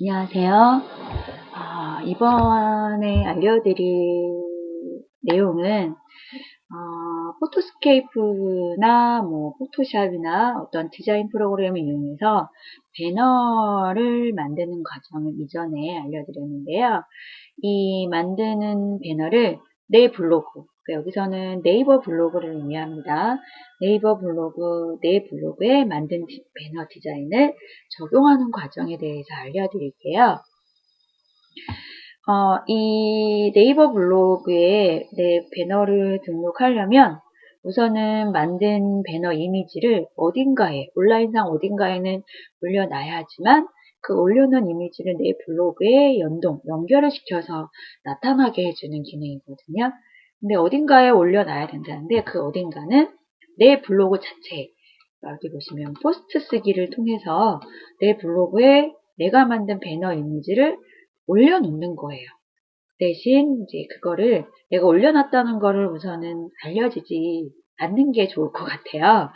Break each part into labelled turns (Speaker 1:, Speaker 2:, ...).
Speaker 1: 안녕하세요. 아, 이번에 알려드릴 내용은 어, 포토스케이프나 뭐 포토샵이나 어떤 디자인 프로그램을 이용해서 배너를 만드는 과정을 이전에 알려드렸는데요. 이 만드는 배너를 내 블로그, 그러니까 여기서는 네이버 블로그를 의미합니다. 네이버 블로그, 내 블로그에 만든 배너 디자인을 적용하는 과정에 대해서 알려드릴게요. 어, 이 네이버 블로그에 내 배너를 등록하려면 우선은 만든 배너 이미지를 어딘가에, 온라인상 어딘가에는 올려놔야 하지만 그 올려놓은 이미지를 내 블로그에 연동, 연결을 시켜서 나타나게 해주는 기능이거든요. 근데 어딘가에 올려놔야 된다는데 그 어딘가는 내 블로그 자체 여기 보시면 포스트 쓰기를 통해서 내 블로그에 내가 만든 배너 이미지를 올려놓는 거예요. 대신 이제 그거를 내가 올려놨다는 거를 우선은 알려지지 않는 게 좋을 것 같아요.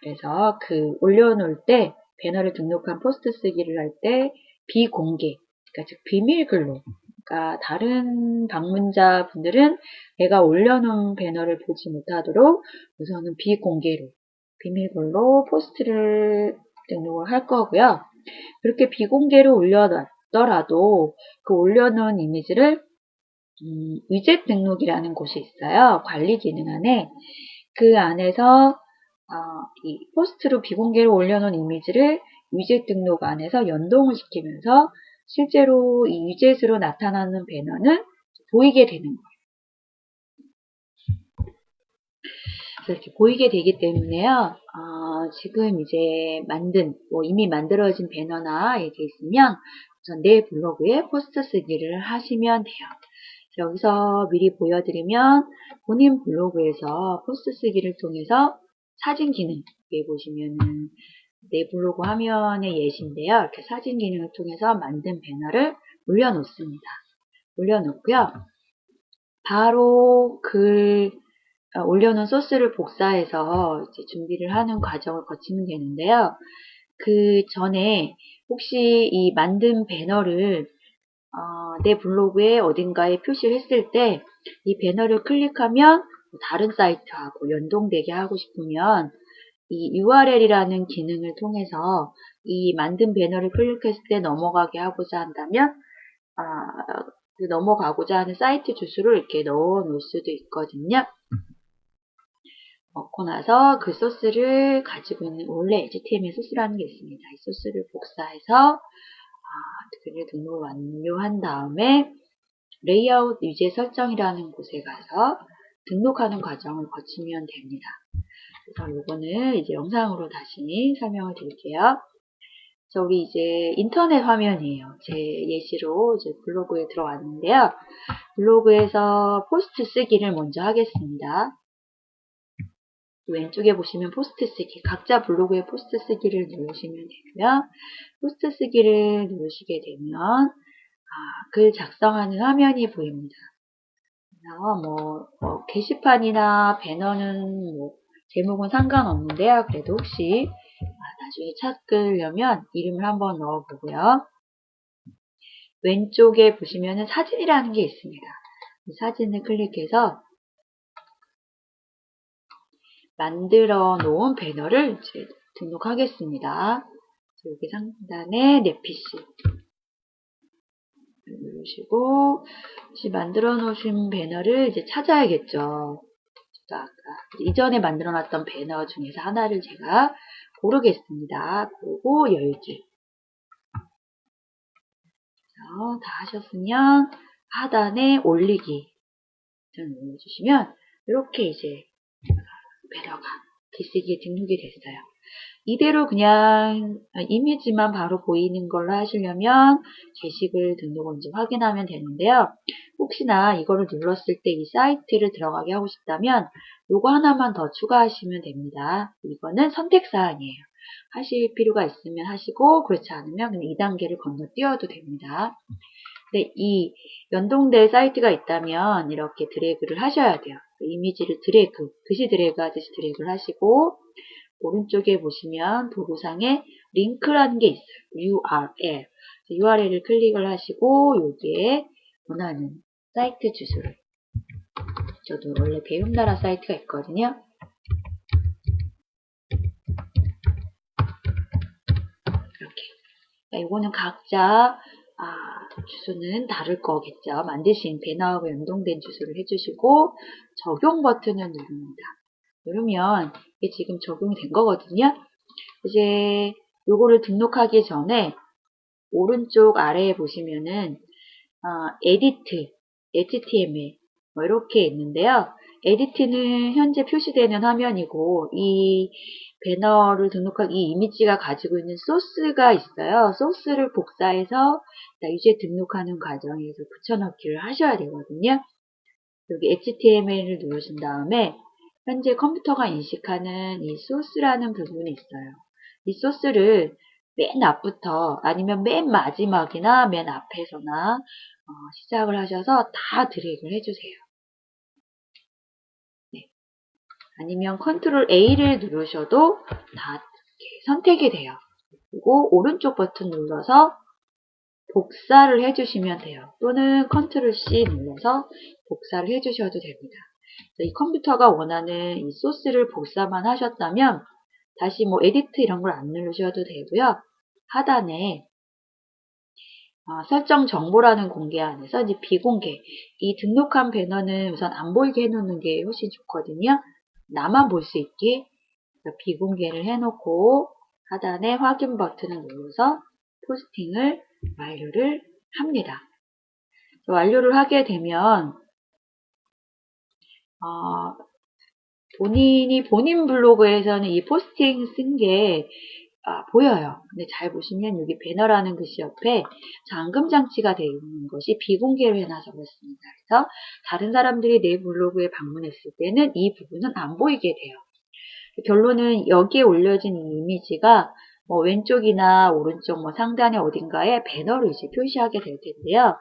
Speaker 1: 그래서 그 올려놓을 때 배너를 등록한 포스트 쓰기를 할 때 비공개, 그러니까 즉 비밀글로 그러니까 다른 방문자 분들은 내가 올려놓은 배너를 보지 못하도록 우선은 비공개로 비밀글로 포스트를 등록을 할 거고요. 그렇게 비공개로 올려놨더라도 그 올려놓은 이미지를 음, 위젯 등록이라는 곳이 있어요. 관리 기능 안에 그 안에서 어, 이 포스트로 비공개로 올려놓은 이미지를 위젯 등록 안에서 연동을 시키면서 실제로 이 위젯으로 나타나는 배너는 보이게 되는 거예요. 이렇게 보이게 되기 때문에요. 어, 지금 이제 만든 뭐 이미 만들어진 배너나 이게 있으면 내 블로그에 포스트 쓰기를 하시면 돼요. 여기서 미리 보여드리면 본인 블로그에서 포스트 쓰기를 통해서 사진 기능 여기 보시면은 내 블로그 화면의 예시인데요. 이렇게 사진 기능을 통해서 만든 배너를 올려놓습니다. 올려놓고요. 바로 글 어, 올려놓은 소스를 복사해서 준비를 하는 과정을 거치면 되는데요. 그 전에 혹시 이 만든 배너를 어, 내 블로그에 어딘가에 표시를 했을 때 이 배너를 클릭하면 다른 사이트하고 연동되게 하고 싶으면 이 URL이라는 기능을 통해서 이 만든 배너를 클릭했을 때 넘어가게 하고자 한다면 아, 그 넘어가고자 하는 사이트 주소를 이렇게 넣어 놓을 수도 있거든요. 넣고 나서 그 소스를 가지고 있는 원래 HTML 소스라는 게 있습니다. 이 소스를 복사해서 글을 등록을 완료한 다음에 레이아웃 유제 설정이라는 곳에 가서 등록하는 과정을 거치면 됩니다. 그래서 이거는 이제 영상으로 다시 설명을 드릴게요. 그래서 우리 이제 인터넷 화면이에요. 제 예시로 이제 블로그에 들어왔는데요. 블로그에서 포스트 쓰기를 먼저 하겠습니다. 왼쪽에 보시면 포스트 쓰기, 각자 블로그에 포스트 쓰기를 누르시면 되고요. 포스트 쓰기를 누르시게 되면 아, 글 작성하는 화면이 보입니다. 뭐, 뭐 게시판이나 배너는 뭐 제목은 상관없는데요. 그래도 혹시 아, 나중에 찾으려면 이름을 한번 넣어보고요. 왼쪽에 보시면 사진이라는 게 있습니다. 사진을 클릭해서 만들어 놓은 배너를 이제 등록하겠습니다. 여기 상단에 내 PC 누르시고 혹시 만들어 놓으신 배너를 이제 찾아야겠죠. 아까 이전에 만들어 놨던 배너 중에서 하나를 제가 고르겠습니다. 고르고 열기. 다 하셨으면 하단에 올리기 눌러주시면 이렇게 이제 배너가 글쓰기에 등록이 됐어요. 이대로 그냥 이미지만 바로 보이는 걸로 하시려면 등록을 이제 확인하면 되는데요. 혹시나 이거를 눌렀을 때 이 사이트를 들어가게 하고 싶다면 요거 하나만 더 추가하시면 됩니다. 이거는 선택사항이에요. 하실 필요가 있으면 하시고 그렇지 않으면 그냥 2단계를 건너뛰어도 됩니다. 근데 이 연동될 사이트가 있다면 이렇게 드래그를 하셔야 돼요. 이미지를 드래그, 글씨 드래그 하듯이 드래그를 하시고 오른쪽에 보시면 도구상에 링크라는 게 있어요. URL. URL을 클릭을 하시고 여기에 원하는 사이트 주소를 저도 원래 배움나라 사이트가 있거든요. 이렇게. 이거는 각자 아, 주소는 다를 거겠죠. 만드신 배너하고 연동된 주소를 해주시고 적용 버튼을 누릅니다. 누르면 이게 지금 적용이 된 거거든요. 이제 요거를 등록하기 전에 오른쪽 아래에 보시면은 어, 에디트, HTML 뭐 이렇게 있는데요. 에디트는 현재 표시되는 화면이고 이 배너를 등록한 이 이미지가 가지고 있는 소스가 있어요. 소스를 복사해서 이제 등록하는 과정에서 붙여넣기를 하셔야 되거든요. 여기 HTML을 누르신 다음에 현재 컴퓨터가 인식하는 이 소스라는 부분이 있어요. 이 소스를 맨 앞부터 아니면 맨 마지막이나 맨 앞에서나 어, 시작을 하셔서 다 드래그를 해주세요. 네. 아니면 컨트롤 A를 누르셔도 다 선택이 돼요. 그리고 오른쪽 버튼 눌러서 복사를 해주시면 돼요. 또는 컨트롤 C 눌러서 복사를 해주셔도 됩니다. 이 컴퓨터가 원하는 이 소스를 복사만 하셨다면 다시 뭐 에디트 이런 걸 안 누르셔도 되고요. 하단에 어, 설정 정보라는 공개 안에서 이제 비공개 이 등록한 배너는 우선 안 보이게 해놓는 게 훨씬 좋거든요. 나만 볼 수 있게 비공개를 해놓고 하단에 확인 버튼을 눌러서 포스팅을 완료를 합니다. 완료를 하게 되면 어, 본인이 본인 블로그에서는 이 포스팅 쓴게 아, 보여요. 근데 잘 보시면 여기 배너라는 글씨 옆에 잠금 장치가 되어 있는 것이 비공개로 해놔서 그렇습니다. 그래서 다른 사람들이 내 블로그에 방문했을 때는 이 부분은 안 보이게 돼요. 결론은 여기에 올려진 이 이미지가 뭐 왼쪽이나 오른쪽 뭐 상단에 어딘가에 배너로 이제 표시하게 될 텐데요.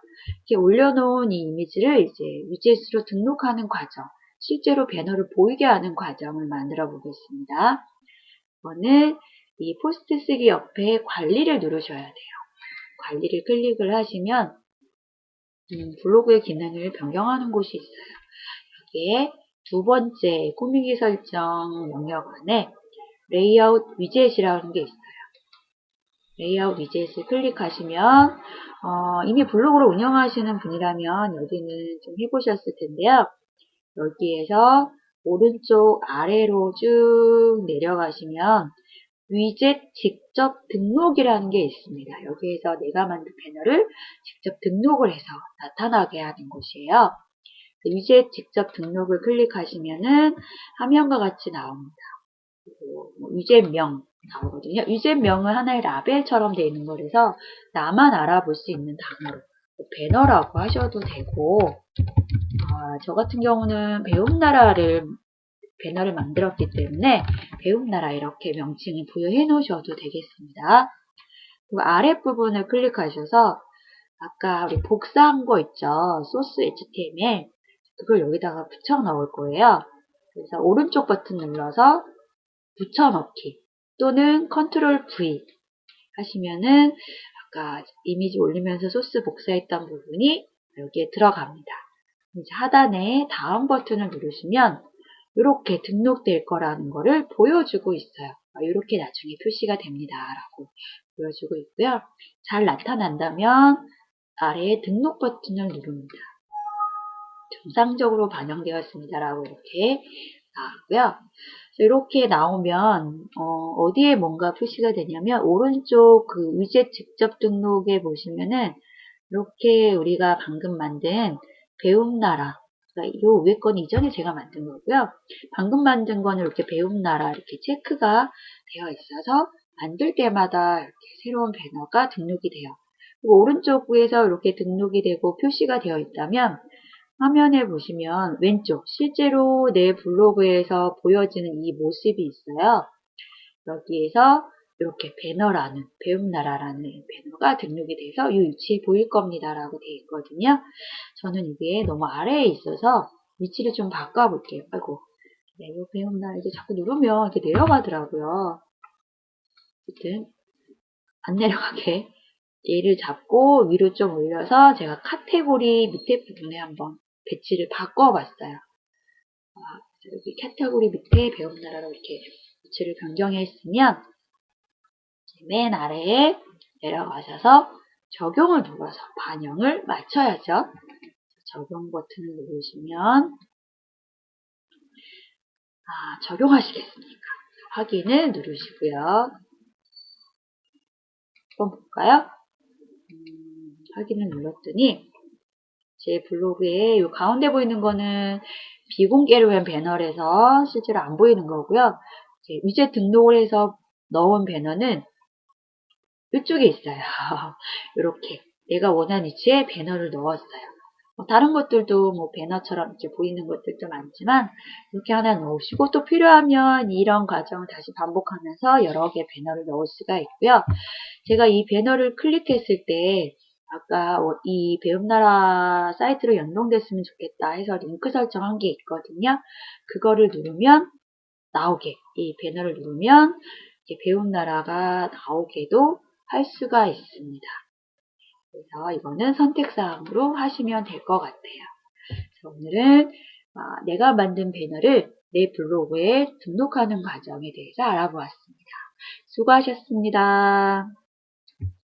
Speaker 1: 이렇게 올려놓은 이 이미지를 이제 위젯으로 등록하는 과정, 실제로 배너를 보이게 하는 과정을 만들어 보겠습니다. 이거는 이 포스트 쓰기 옆에 관리를 누르셔야 돼요. 관리를 클릭을 하시면 음, 블로그의 기능을 변경하는 곳이 있어요. 여기에 두 번째 꾸미기 설정 영역 안에 레이아웃 위젯이라는 게 있어요. 레이아웃 위젯을 클릭하시면 어, 이미 블로그를 운영하시는 분이라면 여기는 좀 해보셨을 텐데요. 여기에서 오른쪽 아래로 쭉 내려가시면 위젯 직접 등록이라는 게 있습니다. 여기에서 내가 만든 배너를 직접 등록을 해서 나타나게 하는 곳이에요. 위젯 직접 등록을 클릭하시면은 화면과 같이 나옵니다. 뭐 위젯명 나오거든요. 위젯명은 하나의 라벨처럼 되어 있는 거라서 나만 알아볼 수 있는 단어로 뭐 배너라고 하셔도 되고 아, 저 같은 경우는 배움나라를 배너를 만들었기 때문에 배움나라 이렇게 명칭을 부여해 놓으셔도 되겠습니다. 그리고 아랫부분을 클릭하셔서 아까 우리 복사한 거 있죠. 소스 HTML 그걸 여기다가 붙여 넣을 거예요. 그래서 오른쪽 버튼 눌러서 붙여 넣기 또는 컨트롤 V 하시면은 아까 이미지 올리면서 소스 복사했던 부분이 여기에 들어갑니다. 하단에 다음 버튼을 누르시면 이렇게 등록될 거라는 거를 보여주고 있어요. 이렇게 나중에 표시가 됩니다. 라고 보여주고 있고요. 잘 나타난다면 아래에 등록 버튼을 누릅니다. 정상적으로 반영되었습니다. 라고 이렇게 나왔고요. 이렇게 나오면 어, 디에 뭔가 표시가 되냐면 오른쪽 그 위젯 직접 등록에 보시면은 이렇게 우리가 방금 만든 배움나라 이 위에 건 이전에 제가 만든 거고요. 방금 만든 거는 이렇게 배움나라 이렇게 체크가 되어 있어서 만들 때마다 이렇게 새로운 배너가 등록이 돼요. 그리고 오른쪽 위에서 이렇게 등록이 되고 표시가 되어 있다면 화면에 보시면 왼쪽 실제로 내 블로그에서 보여지는 이 모습이 있어요. 여기에서 이렇게 배너라는 배움 나라라는 배너가 등록이 돼서 이 위치에 보일 겁니다 라고 되어 있거든요. 저는 이게 너무 아래에 있어서 위치를 좀 바꿔볼게요. 아이고 네, 이 배움 나라 이제 자꾸 누르면 이렇게 내려가더라고요. 어쨌든 안 내려가게 얘를 잡고 위로 좀 올려서 제가 카테고리 밑에 부분에 한번 배치를 바꿔봤어요. 아, 여기 카테고리 밑에 배움 나라로 이렇게 배치를 변경했으면 맨 아래에 내려가셔서 적용을 눌러서 반영을 맞춰야죠. 적용 버튼을 누르시면 아, 적용하시겠습니까? 확인을 누르시고요. 한번 볼까요? 음, 확인을 눌렀더니 제 블로그에 이 가운데 보이는 거는 비공개로 한 배너라서 실제로 안 보이는 거고요. 이제 위젯 등록을 해서 넣은 배너는 이쪽에 있어요. 이렇게 내가 원하는 위치에 배너를 넣었어요. 뭐 다른 것들도 뭐 배너처럼 이렇게 보이는 것들도 많지만 이렇게 하나 넣으시고 또 필요하면 이런 과정을 다시 반복하면서 여러 개 배너를 넣을 수가 있고요. 제가 이 배너를 클릭했을 때 아까 이 배움나라 사이트로 연동됐으면 좋겠다 해서 링크 설정한 게 있거든요. 그거를 누르면 나오게 이 배너를 누르면 배움나라가 나오게도 할 수가 있습니다. 그래서 이거는 선택사항으로 하시면 될 것 같아요. 오늘은 아, 내가 만든 배너를 내 블로그에 등록하는 과정에 대해서 알아보았습니다. 수고하셨습니다.